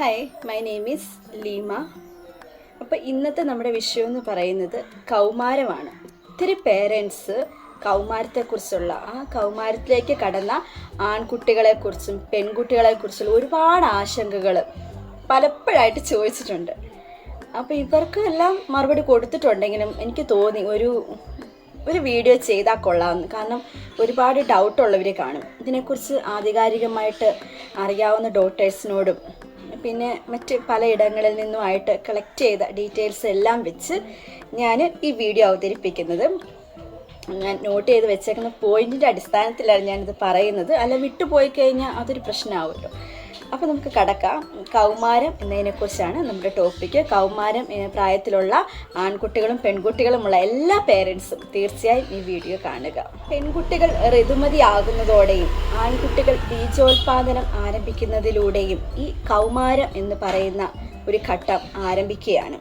Hi my name is Leema അപ്പോൾ ഇന്നത്തെ നമ്മുടെ വിഷയം എന്ന് പറയുന്നത് കൗമാരമാണ്. ഒത്തിരി പേരൻസ് കൗമാരത്തെക്കുറിച്ചുള്ള ആ കൗമാരത്തിലേക്ക് കടന്ന ആൺകുട്ടികളെക്കുറിച്ചും പെൺകുട്ടികളെക്കുറിച്ചുള്ള ഒരുപാട് ആശങ്കകൾ പലപ്പോഴായിട്ട് ചോദിച്ചിട്ടുണ്ട്. അപ്പോൾ ഇവർക്ക് എല്ലാം മറുപടി കൊടുത്തിട്ടുണ്ടെങ്കിലും എനിക്ക് തോന്നി ഒരു ഒരു വീഡിയോ ചെയ്താൽ കൊള്ളാമെന്ന് കാരണം ഒരുപാട് ഡൗട്ടുള്ളവരെ കാണും. ഇതിനെക്കുറിച്ച് ആധികാരികമായിട്ട് അറിയാവുന്ന ഡോക്ടേഴ്സിനോടും പിന്നെ മറ്റ് പലയിടങ്ങളിൽ നിന്നുമായിട്ട് കളക്ട് ചെയ്ത ഡീറ്റെയിൽസ് എല്ലാം വെച്ച് ഞാൻ ഈ വീഡിയോ അവതരിപ്പിക്കുന്നത്. ഞാൻ നോട്ട് ചെയ്ത് വെച്ചേക്കുന്ന പോയിന്റിന്റെ അടിസ്ഥാനത്തിലാണ് ഞാനിത് പറയുന്നത്. അല്ല വിട്ടുപോയി കഴിഞ്ഞാൽ അതൊരു പ്രശ്നമാവുമല്ലോ അപ്പോൾ നമുക്ക് കടക്കാം. കൗമാരം എന്നതിനെക്കുറിച്ചാണ് നമ്മുടെ ടോപ്പിക്ക് കൗമാരം പ്രായത്തിലുള്ള ആൺകുട്ടികളും പെൺകുട്ടികളുമുള്ള എല്ലാ പേരൻസും തീർച്ചയായും ഈ വീഡിയോ കാണുക. പെൺകുട്ടികൾ ഋതുമതിയാകുന്നതോടെയും ആൺകുട്ടികൾ ബീജോത്പാദനം ആരംഭിക്കുന്നതിലൂടെയും ഈ കൗമാരം എന്ന് പറയുന്ന ഒരു ഘട്ടം ആരംഭിക്കുകയാണ്.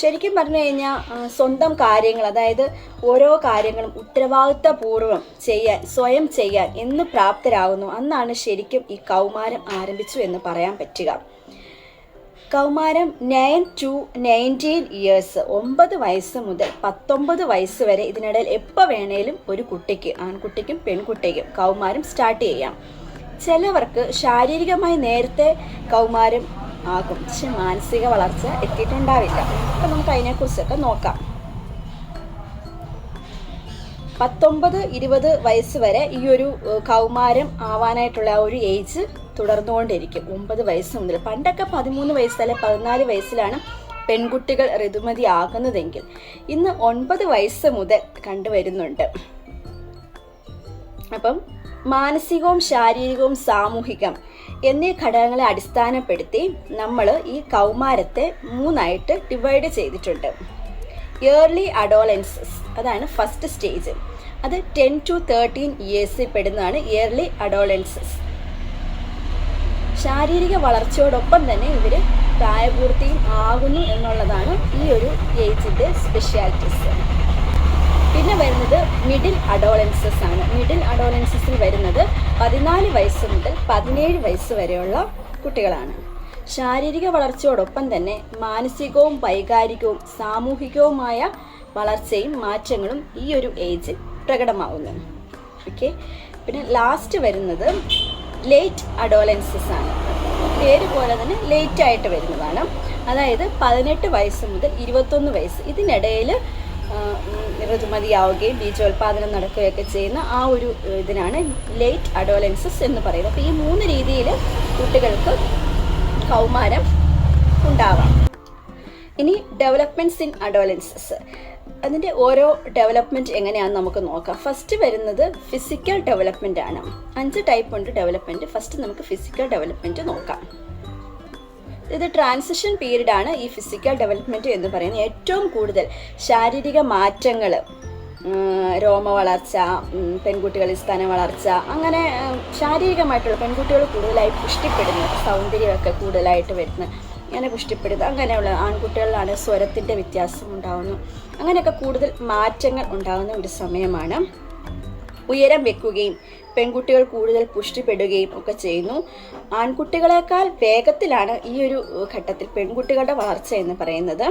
ശരിക്കും പറഞ്ഞു കഴിഞ്ഞാൽ സ്വന്തം കാര്യങ്ങൾ അതായത് ഓരോ കാര്യങ്ങളും ഉത്തരവാദിത്തപൂർവം ചെയ്യാൻ സ്വയം ചെയ്യാൻ എന്ന് പ്രാപ്തരാകുന്നു. അന്നാണ് ശരിക്കും ഈ കൗമാരം ആരംഭിച്ചു എന്ന് പറയാൻ പറ്റുക. കൗമാരം നയൻ ടു നയന്റീൻ ഇയേഴ്സ് ഒമ്പത് വയസ്സ് മുതൽ പത്തൊമ്പത് വയസ്സ് വരെ ഇതിനിടയിൽ എപ്പോൾ വേണേലും ഒരു കുട്ടിക്ക് ആൺകുട്ടിക്കും പെൺകുട്ടിക്കും കൗമാരം സ്റ്റാർട്ട് ചെയ്യാം. ചിലവർക്ക് ശാരീരികമായി നേരത്തെ കൗമാരം പക്ഷെ മാനസിക വളർച്ച എത്തിയിട്ടുണ്ടാവില്ല. അപ്പം നമുക്ക് അതിനെക്കുറിച്ചൊക്കെ നോക്കാം. പത്തൊമ്പത് ഇരുപത് വയസ്സ് വരെ ഈ ഒരു കൗമാരം ആവാനായിട്ടുള്ള ഒരു ഏജ് തുടർന്നുകൊണ്ടിരിക്കും. ഒമ്പത് വയസ്സ് മുതൽ. പണ്ടൊക്കെ പതിമൂന്ന് വയസ്സ് അല്ലെ പതിനാല് വയസ്സിലാണ് പെൺകുട്ടികൾ ഋതുമതി ആകുന്നതെങ്കിൽ. ഇന്ന് ഒൻപത് വയസ്സ് മുതൽ കണ്ടുവരുന്നുണ്ട്. അപ്പം മാനസികവും ശാരീരികവും സാമൂഹികം എന്നീ ഘടകങ്ങളെ അടിസ്ഥാനപ്പെടുത്തി നമ്മൾ ഈ കൗമാരത്തെ മൂന്നായിട്ട് ഡിവൈഡ് ചെയ്തിട്ടുണ്ട്. ഇയർലി അഡോളൻസസ് അതാണ് ഫസ്റ്റ് സ്റ്റേജ് അത് ടെൻ ടു തേർട്ടീൻ ഇയേഴ്സിൽ പെടുന്നതാണ് ഇയർലി അഡോളൻസസ് ശാരീരിക വളർച്ചയോടൊപ്പം തന്നെ ഇവർ പ്രായപൂർത്തിയും ആകുന്നു എന്നുള്ളതാണ് ഈ ഒരു ഏജിന്റെ സ്പെഷ്യാലിറ്റീസ് പിന്നെ വരുന്നത് മിഡിൽ അഡോളൻസസ് ആണ്. മിഡിൽ അഡോളൻസസിൽ വരുന്നത് പതിനാല് വയസ്സ് മുതൽ പതിനേഴ് വയസ്സ് വരെയുള്ള കുട്ടികളാണ്. ശാരീരിക വളർച്ചയോടൊപ്പം തന്നെ മാനസികവും വൈകാരികവും സാമൂഹികവുമായ വളർച്ചയും മാറ്റങ്ങളും ഈ ഒരു ഏജിൽ പ്രകടമാവുന്നു. ഓക്കെ പിന്നെ ലാസ്റ്റ് വരുന്നത് ലേറ്റ് അഡോളൻസസ് ആണ്. പേര് പോലെ തന്നെ ലേറ്റ് ആയിട്ട് വരുന്നതാണ്. അതായത് പതിനെട്ട് വയസ്സ് മുതൽ ഇരുപത്തൊന്ന് വയസ്സ് ഇതിനിടയിൽ ഋതുമതിയാവുകയും ബീജോത്പാദനം നടക്കുകയൊക്കെ ചെയ്യുന്ന ആ ഒരു ഇതിനാണ് ലേറ്റ് അഡോലൻസസ് എന്ന് പറയുന്നത്. അപ്പോൾ ഈ മൂന്ന് രീതിയിൽ കുട്ടികൾക്ക് കൗമാരം ഉണ്ടാവാം. ഇനി ഡെവലപ്മെന്റ്സ് ഇൻ അഡോലൻസസ് അതിന്റെ ഓരോ ഡെവലപ്മെന്റ് എങ്ങനെയാണെന്ന് നമുക്ക് നോക്കാം. ഫസ്റ്റ് വരുന്നത് ഫിസിക്കൽ ഡെവലപ്മെന്റ് ആണ്. അഞ്ച് ടൈപ്പ് ഉണ്ട് ഡെവലപ്മെന്റ് ഫസ്റ്റ് നമുക്ക് ഫിസിക്കൽ ഡെവലപ്മെന്റ് നോക്കാം. ഇത് ട്രാൻസിഷൻ പീരീഡാണ് ഈ ഫിസിക്കൽ ഡെവലപ്മെന്റ് എന്ന് പറയുന്നത്. ഏറ്റവും കൂടുതൽ ശാരീരിക മാറ്റങ്ങൾ രോമ വളർച്ച പെൺകുട്ടികളിൽ സ്തന വളർച്ച അങ്ങനെ ശാരീരികമായിട്ടുള്ള പെൺകുട്ടികൾ കൂടുതലായി പുഷ്ടിപ്പെടുന്നത് സൗന്ദര്യമൊക്കെ കൂടുതലായിട്ട് വരുന്നത്. അങ്ങനെ പുഷ്ടിപ്പെടുന്നത്. അങ്ങനെയുള്ള ആൺകുട്ടികളിലാണ് സ്വരത്തിന്റെ വ്യത്യാസം ഉണ്ടാകുന്നു അങ്ങനെയൊക്കെ കൂടുതൽ മാറ്റങ്ങൾ ഉണ്ടാകുന്ന ഒരു സമയമാണ്. ഉയരം വെക്കുകയും പെൺകുട്ടികൾ കൂടുതൽ പുഷ്ടിപ്പെടുകയും ഒക്കെ ചെയ്യുന്നു. ആൺകുട്ടികളെക്കാൾ വേഗത്തിലാണ് ഈ ഒരു ഘട്ടത്തിൽ പെൺകുട്ടികളുടെ വളർച്ച എന്ന് പറയുന്നത്.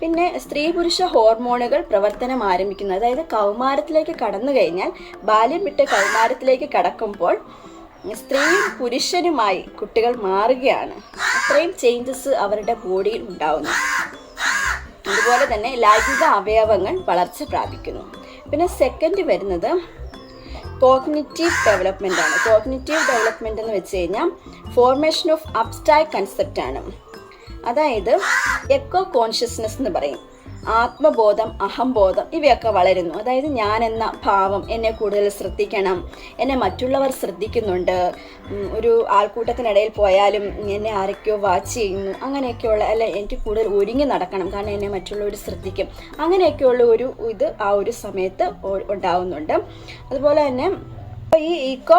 പിന്നെ സ്ത്രീ പുരുഷ ഹോർമോണുകൾ പ്രവർത്തനം ആരംഭിക്കുന്നത്. അതായത് കൗമാരത്തിലേക്ക് കടന്നു കഴിഞ്ഞാൽ ബാല്യം വിട്ട് കൗമാരത്തിലേക്ക് കടക്കുമ്പോൾ സ്ത്രീയും പുരുഷനുമായി കുട്ടികൾ മാറുകയാണ്. അത്രയും ചേഞ്ചസ് അവരുടെ ബോഡിയിൽ ഉണ്ടാവുന്നു. അതുപോലെ തന്നെ ലൈംഗിക അവയവങ്ങൾ വളർച്ച പ്രാപിക്കുന്നു. പിന്നെ സെക്കൻഡ് വരുന്നത് കോഗ്നിറ്റീവ് ഡെവലപ്മെന്റ് ആണ്. കോഗ്നിറ്റീവ് ഡെവലപ്മെന്റ് എന്ന് വെച്ച് കഴിഞ്ഞാൽ ഫോർമേഷൻ ഓഫ് അബ്സ്ട്രാക്ട് കൺസെപ്റ്റ് ആണ്. അതായത് എക്കോ കോൺഷ്യസ്നെസ് എന്ന് പറയും. ആത്മബോധം അഹംബോധം ഇവയൊക്കെ വളരുന്നു. അതായത് ഞാൻ എന്ന ഭാവം എന്നെ കൂടുതൽ ശ്രദ്ധിക്കണം. എന്നെ മറ്റുള്ളവർ ശ്രദ്ധിക്കുന്നുണ്ട്. ഒരു ആൾക്കൂട്ടത്തിനിടയിൽ പോയാലും എന്നെ ആരൊക്കെയോ വാച്ച് ചെയ്യുന്നു. അങ്ങനെയൊക്കെയുള്ള അല്ല എനിക്ക് കൂടുതൽ ഒരുങ്ങി നടക്കണം. കാരണം എന്നെ മറ്റുള്ളവർ ശ്രദ്ധിക്കും. അങ്ങനെയൊക്കെയുള്ള ഒരു ഇത് ആ ഒരു സമയത്ത് ഉണ്ടാവുന്നുണ്ട്. അതുപോലെ തന്നെ അപ്പോൾ ഈ ഈക്കോ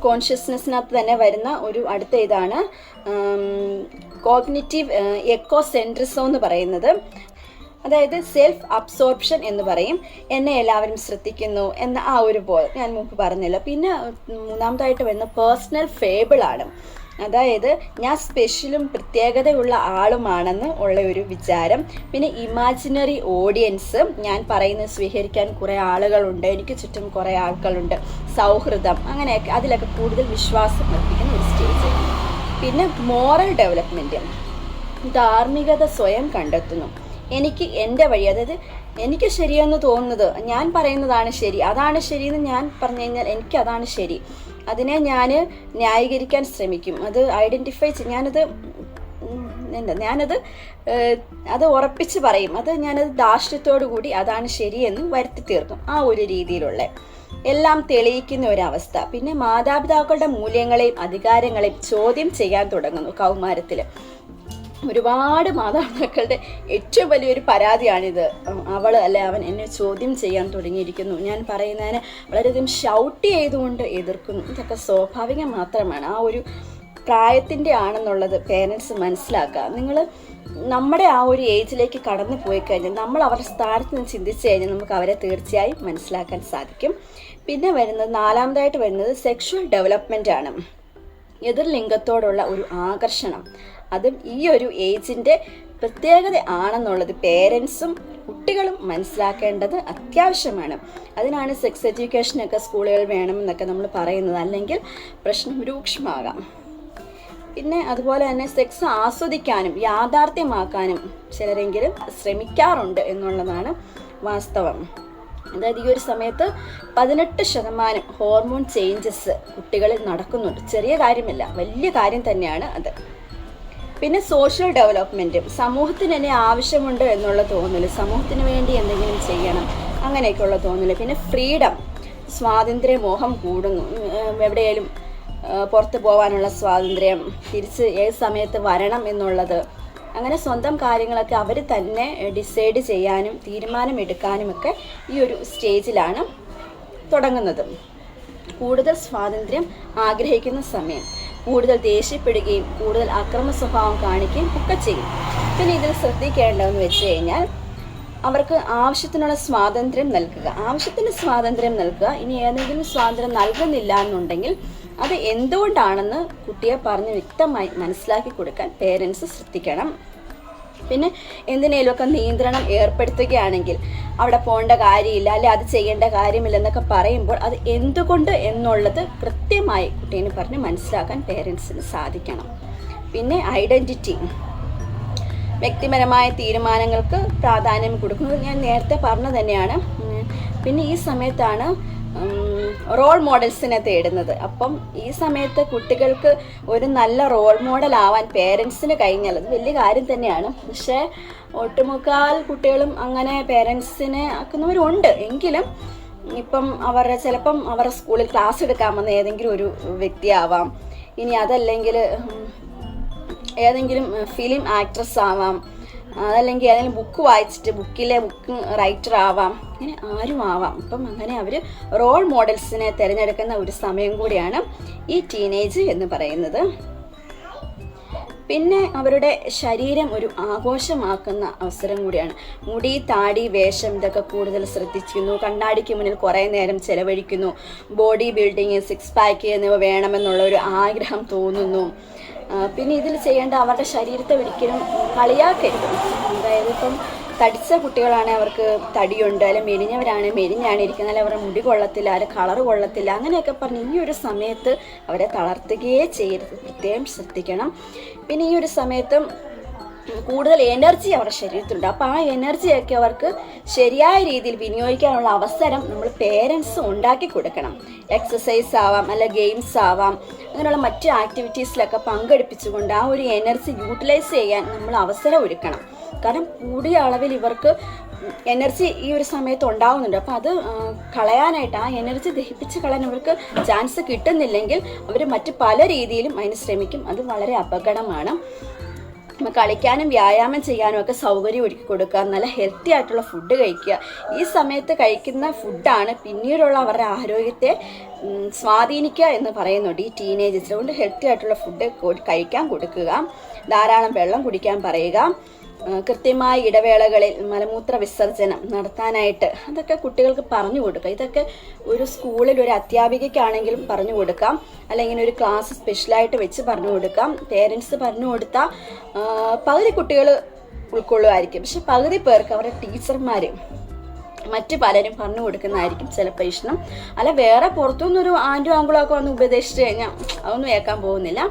കോൺഷ്യസ്നെസ്സിനകത്ത് തന്നെ വരുന്ന ഒരു അടുത്ത ഇതാണ് കോഗ്നിറ്റീവ് എക്കോ സെൻട്രിസോ എന്ന് പറയുന്നത്. അതായത് സെൽഫ് അബ്സോർപ്ഷൻ എന്ന് പറയും. എന്നെ എല്ലാവരും ശ്രദ്ധിക്കുന്നു എന്ന ആ ഒരു ബോധം ഞാൻ മുമ്പ് പറഞ്ഞില്ല. പിന്നെ മൂന്നാമതായിട്ട് വരുന്ന പേഴ്സണൽ ഫേബിൾ ആണ്. അതായത് ഞാൻ സ്പെഷ്യലും പ്രത്യേകതയുള്ള ആളുമാണെന്ന് ഉള്ള ഒരു വിചാരം. പിന്നെ ഇമാജിനറി ഓഡിയൻസ് ഞാൻ പറയുന്നത് സ്വീകരിക്കാൻ കുറേ ആളുകളുണ്ട്. എനിക്ക് ചുറ്റും കുറേ ആളുകളുണ്ട് സൗഹൃദം അങ്ങനെയൊക്കെ അതിലൊക്കെ കൂടുതൽ വിശ്വാസം അർപ്പിക്കുന്ന ഒരു സ്റ്റേജ് പിന്നെ മോറൽ ഡെവലപ്മെന്റ് ധാർമ്മികത സ്വയം കണ്ടെത്തുന്നു. എനിക്ക് എന്റെ വഴി അതായത് എനിക്ക് ശരിയെന്ന് തോന്നുന്നത് ഞാൻ പറയുന്നതാണ് ശരി. അതാണ് ശരിയെന്ന് ഞാൻ പറഞ്ഞു കഴിഞ്ഞാൽ എനിക്ക് അതാണ് ശരി. അതിനെ ഞാൻ ന്യായീകരിക്കാൻ ശ്രമിക്കും. അത് ഐഡന്റിഫൈ ഞാനത് എന്താ ഞാനത് അത് ഉറപ്പിച്ച് പറയും. അത് ഞാനത് ദാർഷ്ട്യത്തോടു കൂടി അതാണ് ശരിയെന്ന് വരുത്തി തീർക്കും. ആ ഒരു രീതിയിലുള്ള എല്ലാം തെളിയിക്കുന്ന ഒരവസ്ഥ. പിന്നെ മാതാപിതാക്കളുടെ മൂല്യങ്ങളെയും അധികാരങ്ങളെയും ചോദ്യം ചെയ്യാൻ തുടങ്ങുന്നു കൗമാരത്തിൽ ഒരുപാട് മാതാപിതാക്കളുടെ ഏറ്റവും വലിയൊരു പരാതിയാണിത്. അവൾ അല്ലെ അവൻ എന്നെ ചോദ്യം ചെയ്യാൻ തുടങ്ങിയിരിക്കുന്നു. ഞാൻ പറയുന്നതിന് വളരെയധികം ഷൗട്ട് ചെയ്തുകൊണ്ട് എതിർക്കുന്നു. ഇതൊക്കെ സ്വാഭാവികം മാത്രമാണ്. ആ ഒരു പ്രായത്തിന്റെ ആണെന്നുള്ളത് പേരൻസ് മനസ്സിലാക്കുക. നിങ്ങൾ നമ്മുടെ ആ ഒരു ഏജിലേക്ക് കടന്നു പോയി കഴിഞ്ഞാൽ നമ്മൾ അവരുടെ സ്ഥാനത്ത് നിന്ന് ചിന്തിച്ചു കഴിഞ്ഞാൽ നമുക്ക് അവരെ തീർച്ചയായും മനസ്സിലാക്കാൻ സാധിക്കും. പിന്നെ വരുന്നത് നാലാമതായിട്ട് വരുന്നത് സെക്ഷുവൽ ഡെവലപ്മെന്റ് ആണ്. എതിർ ലിംഗത്തോടുള്ള ഒരു ആകർഷണം. അതും ഈ ഒരു ഏജിന്റെ പ്രത്യേകത ആണെന്നുള്ളത് പേരൻസും കുട്ടികളും മനസ്സിലാക്കേണ്ടത് അത്യാവശ്യമാണ്. അതിനാണ് സെക്സ് എഡ്യൂക്കേഷനൊക്കെ സ്കൂളുകൾ വേണമെന്നൊക്കെ നമ്മൾ പറയുന്നത്. അല്ലെങ്കിൽ പ്രശ്നം രൂക്ഷമാകാം. പിന്നെ അതുപോലെ തന്നെ സെക്സ് ആസ്വദിക്കാനും യാഥാർത്ഥ്യമാക്കാനും ചിലരെങ്കിലും ശ്രമിക്കാറുണ്ട് എന്നുള്ളതാണ് വാസ്തവം. അതായത് ഈ ഒരു സമയത്ത് പതിനെട്ട് ശതമാനം ഹോർമോൺ ചേഞ്ചസ് കുട്ടികളിൽ നടക്കുന്നുണ്ട്. ചെറിയ കാര്യമല്ല വലിയ കാര്യം തന്നെയാണ് അത്. പിന്നെ സോഷ്യൽ ഡെവലപ്മെന്റും സമൂഹത്തിന് എന്നെ ആവശ്യമുണ്ട് എന്നുള്ള തോന്നൽ സമൂഹത്തിന് വേണ്ടി എന്തെങ്കിലും ചെയ്യണം അങ്ങനെയൊക്കെയുള്ള തോന്നൽ പിന്നെ ഫ്രീഡം സ്വാതന്ത്ര്യ മോഹം കൂടുന്നു. പുറത്തു പുറത്ത് പോകാനുള്ള സ്വാതന്ത്ര്യം തിരിച്ച് ഏത് സമയത്ത് വരണം എന്നുള്ളത്. അങ്ങനെ സ്വന്തം കാര്യങ്ങളൊക്കെ അവർ തന്നെ ഡിസൈഡ് ചെയ്യാനും തീരുമാനമെടുക്കാനുമൊക്കെ ഈ ഒരു സ്റ്റേജിലാണ് തുടങ്ങുന്നത്. കൂടുതൽ സ്വാതന്ത്ര്യം ആഗ്രഹിക്കുന്ന സമയം. കൂടുതൽ ദേഷ്യപ്പെടുകയും കൂടുതൽ അക്രമ സ്വഭാവം കാണിക്കുകയും ഒക്കെ ചെയ്യും. പിന്നെ ഇതിൽ ശ്രദ്ധിക്കേണ്ടതെന്ന് വെച്ച് കഴിഞ്ഞാൽ അവർക്ക് ആവശ്യത്തിനുള്ള സ്വാതന്ത്ര്യം നൽകുക. ആവശ്യത്തിന് സ്വാതന്ത്ര്യം നൽകുക ഇനി ഏതെങ്കിലും സ്വാതന്ത്ര്യം നൽകുന്നില്ല എന്നുണ്ടെങ്കിൽ അത് എന്തുകൊണ്ടാണെന്ന് കുട്ടിയെ പറഞ്ഞ് വ്യക്തമായി മനസ്സിലാക്കി കൊടുക്കാൻ പേരൻസ് ശ്രദ്ധിക്കണം. പിന്നെ എന്തിനേലുമൊക്കെ നിയന്ത്രണം ഏർപ്പെടുത്തുകയാണെങ്കിൽ അവിടെ പോകേണ്ട കാര്യമില്ല അല്ലെ അത് ചെയ്യേണ്ട കാര്യമില്ല എന്നൊക്കെ പറയുമ്പോൾ അത് എന്തുകൊണ്ട് എന്നുള്ളത് കൃത്യമായി കുട്ടീനെ പറഞ്ഞ് മനസ്സിലാക്കാൻ പേരൻസിന് സാധിക്കണം. പിന്നെ ഐഡന്റിറ്റി വ്യക്തിപരമായ തീരുമാനങ്ങൾക്ക് പ്രാധാന്യം കൊടുക്കുന്നത് ഞാൻ നേരത്തെ പറഞ്ഞു തന്നെയാണ്. പിന്നെ ഈ സമയത്താണ് റോൾ മോഡൽസിനെ തേടുന്നത്. അപ്പം ഈ സമയത്ത് കുട്ടികൾക്ക് ഒരു നല്ല റോൾ മോഡൽ ആവാൻ പേരൻസിന് കഴിഞ്ഞാൽ അത് വലിയ കാര്യം തന്നെയാണ്. പക്ഷേ ഒട്ടുമുക്കാൽ കുട്ടികളും അങ്ങനെ പേരൻസിനെ ആക്കുന്നവരുണ്ട്. എങ്കിലും ഇപ്പം അവരുടെ ചിലപ്പം അവരുടെ സ്കൂളിൽ ക്ലാസ് എടുക്കാൻ വന്ന ഏതെങ്കിലും ഒരു വ്യക്തിയാവാം. ഇനി അതല്ലെങ്കിൽ ഏതെങ്കിലും ഫിലിം ആക്ട്രസ് ആവാം. അതല്ലെങ്കിൽ ഏതെങ്കിലും ബുക്ക് വായിച്ചിട്ട് ബുക്കിലെ ബുക്ക് റൈറ്റർ ആവാം. അങ്ങനെ ആരും ആവാം. അപ്പം അങ്ങനെ അവർ റോൾ മോഡൽസിനെ തിരഞ്ഞെടുക്കുന്ന ഒരു സമയം കൂടിയാണ് ഈ ടീനേജ് എന്ന് പറയുന്നത്. പിന്നെ അവരുടെ ശരീരം ഒരു ആഘോഷമാക്കുന്ന അവസരം കൂടിയാണ്. മുടി താടി വേഷം ഇതൊക്കെ കൂടുതൽ ശ്രദ്ധിക്കുന്നു കണ്ണാടിക്ക് മുന്നിൽ കുറേ നേരം ചെലവഴിക്കുന്നു. ബോഡി ബിൽഡിങ് സിക്സ് പാക്ക് എന്നിവ വേണമെന്നുള്ള ഒരു ആഗ്രഹം തോന്നുന്നു. പിന്നെ ഇതിൽ ചെയ്യേണ്ട അവരുടെ ശരീരത്തെ ഒരിക്കലും കളിയാക്കരുത്. അതായത് ഇപ്പം തടിച്ച കുട്ടികളാണെങ്കിൽ അവർക്ക് തടിയുണ്ട് അല്ലെങ്കിൽ മെലിഞ്ഞവരാണ് മെലിഞ്ഞാണ് ഇരിക്കുന്നത് അല്ലെങ്കിൽ അവരുടെ മുടി കൊള്ളത്തില്ല അല്ലെ കളർ കൊള്ളത്തില്ല അങ്ങനെയൊക്കെ പറഞ്ഞ് ഈ ഒരു സമയത്ത് അവരെ തളർത്തുകയേ ചെയ്യരുത്. പ്രത്യേകം ശ്രദ്ധിക്കണം. പിന്നെ ഈ ഒരു സമയത്ത് കൂടുതൽ എനർജി അവരുടെ ശരീരത്തിലുണ്ട്. അപ്പോൾ ആ എനർജിയൊക്കെ അവർക്ക് ശരിയായ രീതിയിൽ വിനിയോഗിക്കാനുള്ള അവസരം നമ്മൾ പേരൻസ് ഉണ്ടാക്കി കൊടുക്കണം. എക്സസൈസ് ആവാം അല്ല ഗെയിംസ് ആവാം അങ്ങനെയുള്ള മറ്റ് ആക്ടിവിറ്റീസിലൊക്കെ പങ്കെടുപ്പിച്ചുകൊണ്ട് ആ ഒരു എനർജി യൂട്ടിലൈസ് ചെയ്യാൻ നമ്മൾ അവസരം ഒരുക്കണം. കാരണം കൂടിയ അളവിൽ ഇവർക്ക് എനർജി ഈ ഒരു സമയത്ത് ഉണ്ടാവുന്നുണ്ട്. അപ്പോൾ അത് കളയാനായിട്ട് ആ എനർജി ദഹിപ്പിച്ച് കളയാൻ അവർക്ക് ചാൻസ് കിട്ടുന്നില്ലെങ്കിൽ അവർ മറ്റ് പല രീതിയിലും അതിന് ശ്രമിക്കും. അത് വളരെ അപകടമാണ്. കളിക്കാനും വ്യായാമം ചെയ്യാനും ഒക്കെ സൗകര്യം ഒരുക്കി കൊടുക്കുക നല്ല ഹെൽത്തി ആയിട്ടുള്ള ഫുഡ് കഴിക്കുക. ഈ സമയത്ത് കഴിക്കുന്ന ഫുഡാണ് പിന്നീടുള്ള അവരുടെ ആരോഗ്യത്തെ സ്വാധീനിക്കുക എന്ന് പറയുന്നുണ്ട് ഈ ടീനേജസ് അതുകൊണ്ട് ഹെൽത്തി ആയിട്ടുള്ള ഫുഡ് കഴിക്കാൻ കൊടുക്കുക ധാരാളം വെള്ളം കുടിക്കാൻ പറയുക കൃത്യമായ ഇടവേളകളിൽ മലമൂത്ര വിസർജനം നടത്താനായിട്ട് അതൊക്കെ കുട്ടികൾക്ക് പറഞ്ഞു കൊടുക്കുക ഇതൊക്കെ ഒരു സ്കൂളിൽ ഒരു അധ്യാപികയ്ക്കാണെങ്കിലും പറഞ്ഞു കൊടുക്കാം. അല്ലെങ്കിൽ ഒരു ക്ലാസ് സ്പെഷ്യലായിട്ട് വെച്ച് പറഞ്ഞു കൊടുക്കാം. പേരൻസ് പറഞ്ഞു കൊടുത്താൽ പകുതി കുട്ടികൾ ഉൾക്കൊള്ളുമായിരിക്കും. പക്ഷെ പകുതി പേർക്ക് അവരുടെ ടീച്ചർമാർ മറ്റു പലരും പറഞ്ഞു കൊടുക്കുന്നതായിരിക്കും ചിലപ്പോൾ ഇഷ്ടം. അല്ല വേറെ പുറത്തുനിന്നൊരു ആന്റും ആങ്കിളും ഒക്കെ വന്ന് ഉപദേശിച്ച് കഴിഞ്ഞാൽ അതൊന്നും കേൾക്കാൻ പോകുന്നില്ല.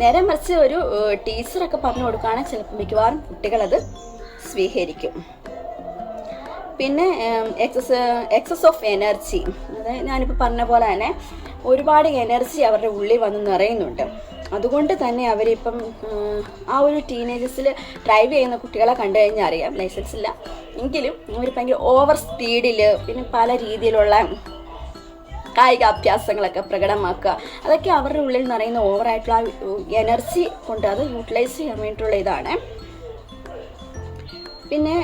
നേരെ മറിച്ച് ഒരു ടീച്ചറൊക്കെ പറഞ്ഞു കൊടുക്കുകയാണെങ്കിൽ ചിലപ്പോൾ മിക്കവാറും കുട്ടികളത് സ്വീകരിക്കും. പിന്നെ എക്സസ് എക്സസ് ഓഫ് എനർജി അതായത് ഞാനിപ്പോൾ പറഞ്ഞ പോലെ തന്നെ ഒരുപാട് എനർജി അവരുടെ ഉള്ളിൽ വന്ന് നിറയുന്നുണ്ട്. അതുകൊണ്ട് തന്നെ അവരിപ്പം ആ ഒരു ടീനേജസിൽ ഡ്രൈവ് ചെയ്യുന്ന കുട്ടികളെ കണ്ടു കഴിഞ്ഞാൽ അറിയാം ലൈസൻസ് ഇല്ല. എങ്കിലും അവർ ഭയങ്കര ഓവർ സ്പീഡിൽ പിന്നെ പല രീതിയിലുള്ള കായിക അഭ്യാസങ്ങളൊക്കെ പ്രകടമാക്കുക. അതൊക്കെ അവരുടെ ഉള്ളിൽ നിറയുന്ന ഓവറായിട്ടുള്ള എനർജി കൊണ്ട് അത് യൂട്ടിലൈസ് ചെയ്യാൻ വേണ്ടിയിട്ടുള്ള ഇതാണ്. പിന്നെ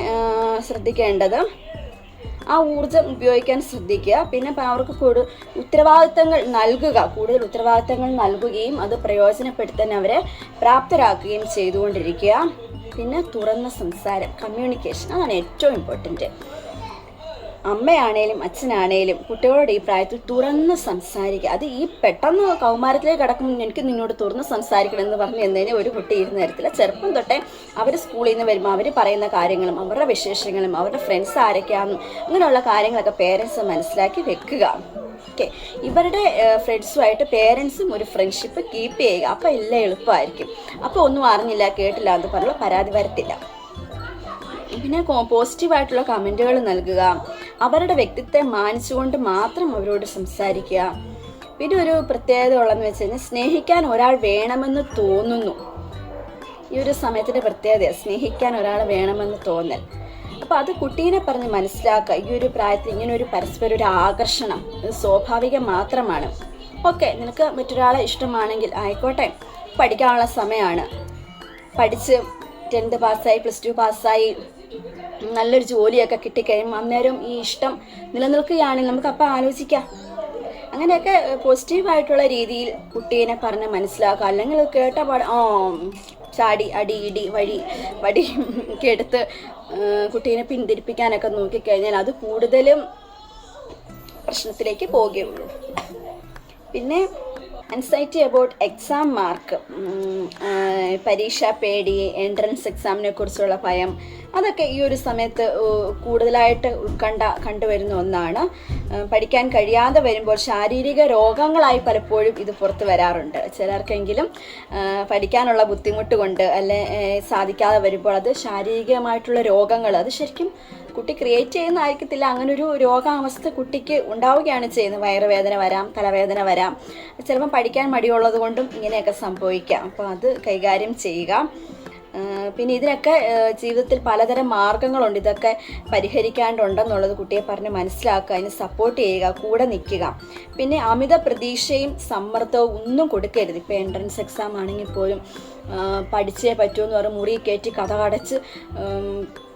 ശ്രദ്ധിക്കേണ്ടത് ആ ഊർജം ഉപയോഗിക്കാൻ ശ്രദ്ധിക്കുക. പിന്നെ അവർക്ക് കൂടുതൽ ഉത്തരവാദിത്തങ്ങൾ നൽകുക. കൂടുതൽ ഉത്തരവാദിത്തങ്ങൾ നൽകുകയും അത് പ്രയോജനപ്പെടുത്താൻ അവരെ പ്രാപ്തരാക്കുകയും ചെയ്തുകൊണ്ടിരിക്കുക. പിന്നെ തുറന്ന സംസാരം കമ്മ്യൂണിക്കേഷൻ അതാണ് ഏറ്റവും ഇമ്പോർട്ടന്റ് അമ്മയാണേലും അച്ഛനാണേലും കുട്ടികളോട് ഈ പ്രായത്തിൽ തുറന്ന് സംസാരിക്കുക. അത് ഈ പെട്ടെന്ന് കൗമാരത്തിലേക്ക് കിടക്കുമ്പോൾ എനിക്ക് നിന്നോട് തുറന്ന് സംസാരിക്കണം എന്ന് പറഞ്ഞു എന്നതിന് ഒരു കുട്ടി ഇരുന്ന് തരത്തില്ല ചെറുപ്പം തൊട്ടേ അവർ സ്കൂളിൽ നിന്ന് വരുമ്പോൾ അവർ പറയുന്ന കാര്യങ്ങളും അവരുടെ വിശേഷങ്ങളും അവരുടെ ഫ്രണ്ട്സ് ആരൊക്കെയാണെന്നും അങ്ങനെയുള്ള കാര്യങ്ങളൊക്കെ പേരൻസ് മനസ്സിലാക്കി വെക്കുക. ഓക്കെ ഇവരുടെ ഫ്രണ്ട്സുമായിട്ട് പേരൻസും ഒരു ഫ്രണ്ട്ഷിപ്പ് കീപ്പ് ചെയ്യുക. അപ്പോൾ എല്ലാം എളുപ്പമായിരിക്കും. അപ്പോൾ ഒന്നും അറിഞ്ഞില്ല കേട്ടില്ല എന്ന് പറഞ്ഞുള്ള പരാതി വരത്തില്ല. പിന്നെ പോസിറ്റീവായിട്ടുള്ള കമന്റുകൾ നൽകുക. അവരുടെ വ്യക്തിത്വത്തെ മാനിച്ചുകൊണ്ട് മാത്രം അവരോട് സംസാരിക്കുക. പിന്നെ ഒരു പ്രത്യേകത ഉള്ളതെന്ന് വെച്ച് കഴിഞ്ഞാൽ സ്നേഹിക്കാൻ ഒരാൾ വേണമെന്ന് തോന്നുന്നു. ഈ ഒരു സമയത്തിന്റെ പ്രത്യേകത സ്നേഹിക്കാൻ ഒരാൾ വേണമെന്ന് തോന്നൽ. അപ്പോൾ അത് കുട്ടീനെ പറഞ്ഞ് മനസ്സിലാക്കുക. ഈ ഒരു പ്രായത്തിൽ ഇങ്ങനെ ഒരു പരസ്പര ഒരു ആകർഷണം സ്വാഭാവികം മാത്രമാണ്. ഓക്കെ നിനക്ക് മറ്റൊരാളെ ഇഷ്ടമാണെങ്കിൽ ആയിക്കോട്ടെ. പഠിക്കാനുള്ള സമയമാണ്. പഠിച്ച് ടെൻത്ത് പാസ്സായി പ്ലസ് ടു പാസ്സായി നല്ലൊരു ജോലിയൊക്കെ കിട്ടിക്കഴിയുമ്പോൾ അന്നേരം ഈ ഇഷ്ടം നിലനിൽക്കുകയാണെങ്കിൽ നമുക്ക് അപ്പം ആലോചിക്കാം. അങ്ങനെയൊക്കെ പോസിറ്റീവായിട്ടുള്ള രീതിയിൽ കുട്ടീനെ പറഞ്ഞ് മനസ്സിലാക്കുക. അല്ലെങ്കിൽ കേട്ട പാട ഓ ചാടി അടി ഇടി വഴി വടി ഒക്കെ കുട്ടീനെ പിന്തിരിപ്പിക്കാനൊക്കെ നോക്കിക്കഴിഞ്ഞാൽ അത് കൂടുതലും പ്രശ്നത്തിലേക്ക് പോവുകയുള്ളൂ പിന്നെ അൻസൈറ്റി അബൌട്ട് എക്സാം മാർക്ക് പരീക്ഷാ പേടി എൻട്രൻസ് എക്സാമിനെ കുറിച്ചുള്ള ഭയം അതൊക്കെ ഈ ഒരു സമയത്ത് കൂടുതലായിട്ട് ഉത്കണ്ഠ കണ്ടുവരുന്ന ഒന്നാണ്. പഠിക്കാൻ കഴിയാതെ വരുമ്പോൾ ശാരീരിക രോഗങ്ങളായി പലപ്പോഴും ഇത് പുറത്ത് വരാറുണ്ട്. ചിലർക്കെങ്കിലും പഠിക്കാനുള്ള ബുദ്ധിമുട്ട് കൊണ്ട് അല്ലെ സാധിക്കാതെ വരുമ്പോൾ അത് ശാരീരികമായിട്ടുള്ള രോഗങ്ങൾ അത് ശരിക്കും കുട്ടി ക്രിയേറ്റ് ചെയ്യുന്നതായിരിക്കത്തില്ല. അങ്ങനെ ഒരു രോഗാവസ്ഥ കുട്ടിക്ക് ഉണ്ടാവുകയാണ് ചെയ്യുന്നത്. വയറുവേദന വരാം തലവേദന വരാം. ചിലപ്പം പഠിക്കാൻ മടിയുള്ളത് കൊണ്ടും ഇങ്ങനെയൊക്കെ സംഭവിക്കാം. അപ്പോൾ അത് കൈകാര്യം ചെയ്യുക. പിന്നെ ഇതിനൊക്കെ ജീവിതത്തിൽ പലതരം മാർഗങ്ങളുണ്ട്. ഇതൊക്കെ പരിഹരിക്കാണ്ടുണ്ടെന്നുള്ളത് കുട്ടിയെ പറഞ്ഞ് മനസ്സിലാക്കുക അതിന് സപ്പോർട്ട് ചെയ്യുക കൂടെ നിൽക്കുക. പിന്നെ അമിത പ്രതീക്ഷയും സമ്മർദ്ദവും ഒന്നും കൊടുക്കരുത്. ഇപ്പോൾ എൻട്രൻസ് എക്സാം ആണെങ്കിൽ പോലും പഠിച്ചേ പറ്റുമെന്ന് പറഞ്ഞ് മുറി കയറ്റി കഥ കടച്ച്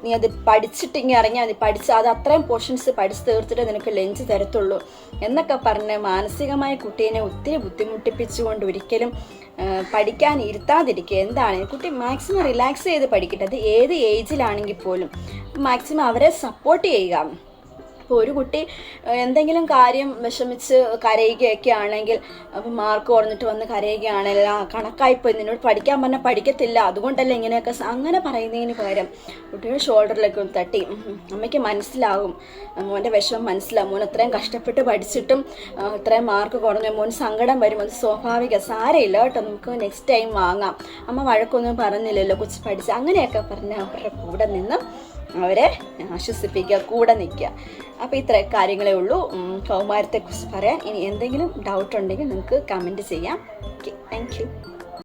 നീ അത് പഠിച്ചിട്ട് ഇങ്ങനെ ഇറങ്ങിയാൽ മതി. പഠിച്ച് അത് അത്രയും പോർഷൻസ് പഠിച്ച് തീർത്തിട്ട് നിനക്ക് ലഞ്ച് തരത്തുള്ളൂ. എന്നൊക്കെ പറഞ്ഞ് മാനസികമായ കുട്ടീനെ ഒത്തിരി ബുദ്ധിമുട്ടിപ്പിച്ചുകൊണ്ട് ഒരിക്കലും പഠിക്കാൻ ഇരുത്താതിരിക്കുക. എന്താണ്? കുട്ടി മാക്സിമം റിലാക്സ് ചെയ്ത് പഠിക്കട്ടെ. അത് ഏത് ഏജിലാണെങ്കിൽ പോലും. മാക്സിമം അവരെ സപ്പോർട്ട് ചെയ്യുക. ഇപ്പോൾ ഒരു കുട്ടി എന്തെങ്കിലും കാര്യം വിഷമിച്ച് കരയുകയൊക്കെ ആണെങ്കിൽ അപ്പം മാർക്ക് കുറഞ്ഞിട്ട് വന്ന് കരയുകയാണെങ്കിൽ ആ കണക്കായിപ്പോയി നിന്നോട് പഠിക്കാൻ പറഞ്ഞാൽ പഠിക്കത്തില്ല അതുകൊണ്ടല്ലേ ഇങ്ങനെയൊക്കെ അങ്ങനെ പറയുന്നതിന് പകരം കുട്ടിയുടെ ഷോൾഡറിലൊക്കെ ഒന്ന് തട്ടി. അമ്മയ്ക്ക് മനസ്സിലാകും. മോന്റെ വിഷമം മനസ്സിലാവും മോൻ അത്രയും കഷ്ടപ്പെട്ട് പഠിച്ചിട്ടും ഇത്രയും മാർക്ക് കുറഞ്ഞ. മോൻ സങ്കടം വരും. അത് സ്വാഭാവിക. സാരമില്ല കേട്ടോ. നമുക്ക് നെക്സ്റ്റ് ടൈം വാങ്ങാം. അമ്മ വഴക്കൊന്നും പറഞ്ഞില്ലല്ലോ കൊച്ചു പഠിച്ച്. അങ്ങനെയൊക്കെ പറഞ്ഞ് അവരുടെ കൂടെ നിന്ന് അവരെ ആശ്വസിപ്പിക്കുക കൂടെ നിൽക്കുക. അപ്പോൾ ഇത്ര കാര്യങ്ങളേ ഉള്ളൂ. കൗമാരത്തെക്കുറിച്ച് പറയാൻ. ഇനി എന്തെങ്കിലും ഡൗട്ട് ഉണ്ടെങ്കിൽ നിങ്ങൾക്ക് കമന്റ് ചെയ്യാം. ഓക്കെ